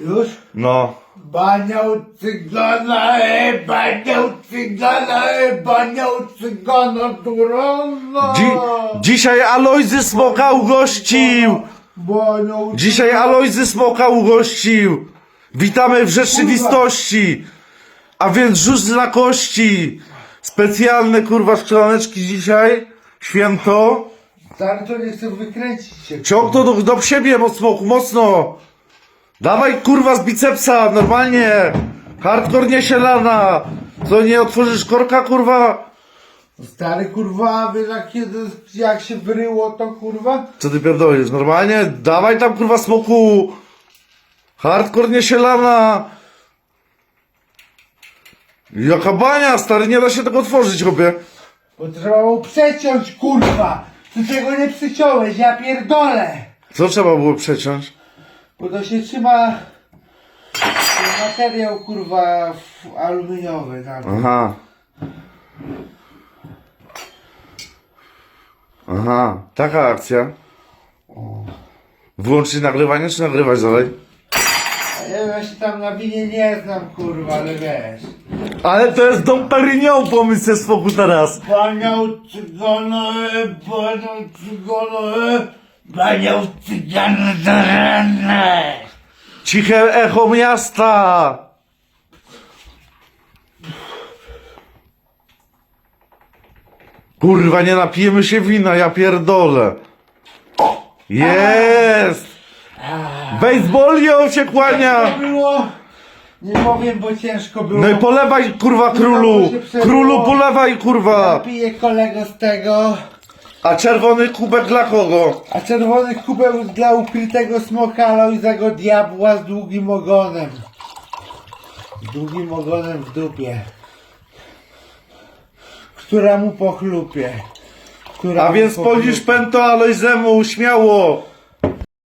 Już? No. Bania u cygana, e, bania u cygana, e, bania u cygana, durona. Dzi dzisiaj Alojzy Smoka ugościł! Bania u Dzisiaj Alojzy Smoka ugościł! Witamy w rzeczywistości! A więc rzuć na kości! Specjalne kurwa szklaneczki dzisiaj. Święto. Stary to nie chcę wykręcić się. Ciąg to do, do siebie, mocno, mocno. Dawaj kurwa z bicepsa, normalnie. Hardcore nie się lana. Co nie otworzysz korka kurwa? Stary kurwa, wiesz jak, kiedy, jak się wyryło to kurwa? Co ty pierdolisz? Normalnie? Dawaj tam kurwa smoku. Hardcore nie się lana. Jaka bania, stary, nie da się tego otworzyć, chłopie. Bo trzeba było przeciąć kurwa. Ty tego nie przyciąłeś, ja pierdolę. Co trzeba było przeciąć? Bo to się trzyma materiał kurwa aluminiowy tym. Aha. Aha, taka akcja. Wyłączyć nagrywanie, czy nagrywać dalej? A Ja, się tam na winie nie znam kurwa, ale wiesz. Ale to jest Dom Perignon, pomysł ze spokój teraz. Panią cygano, e, panią cygano, e, panią cygano do rana. Ciche echo miasta. Kurwa, nie napijemy się wina, ja pierdolę. Jest! Baseballio się kłania! Było, nie powiem, bo ciężko było. No i polewaj, kurwa, królu! Królu, polewaj, kurwa! Piję kolego z tego. A czerwony kubek dla kogo? A czerwony kubeł dla ukrytego smoka Alojzego diabła z długim ogonem. Z długim ogonem w dupie. Która mu pochlupie. Która A mu więc pochlupie. polisz pęto Alojzemu, śmiało!